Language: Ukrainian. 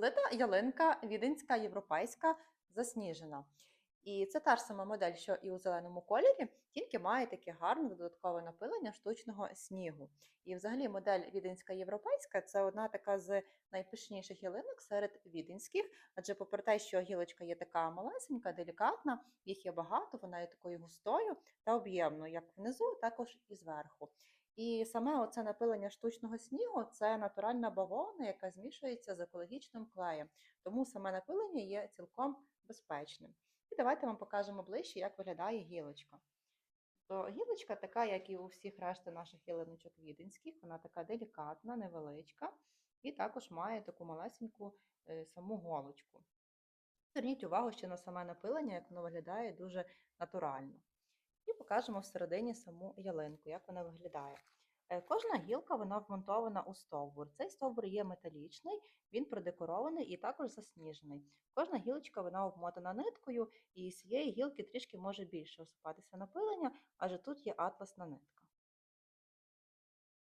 Лита ялинка віденська європейська засніжена. І це та ж сама модель, що і у зеленому кольорі, тільки має таке гарне додаткове напилення штучного снігу. І взагалі модель віденська європейська це одна така з найпишніших ялинок серед віденських, адже попри те, що гілочка є така малесенька, делікатна, їх є багато, вона є такою густою та об'ємною, як внизу, також і зверху. І саме оце напилення штучного снігу це натуральна бавовна, яка змішується з екологічним клеєм. Тому саме напилення є цілком безпечним. І давайте вам покажемо ближче, як виглядає гілочка. То гілочка така, як і у всіх решти наших ялиночок віденських, вона така делікатна, невеличка, і також має таку малесеньку е, саму голочку. Зверніть увагу ще на саме напилення, як воно виглядає дуже натурально. І покажемо всередині саму ялинку, як вона виглядає. Е, Кожна гілка вона вмонтована у стовбур. Цей стовбур є металічний, він продекорований і також засніжений. Кожна гілочка вона обмотана ниткою, і з цієї гілки трішки може більше осипатися напилення, адже тут є атласна нитка.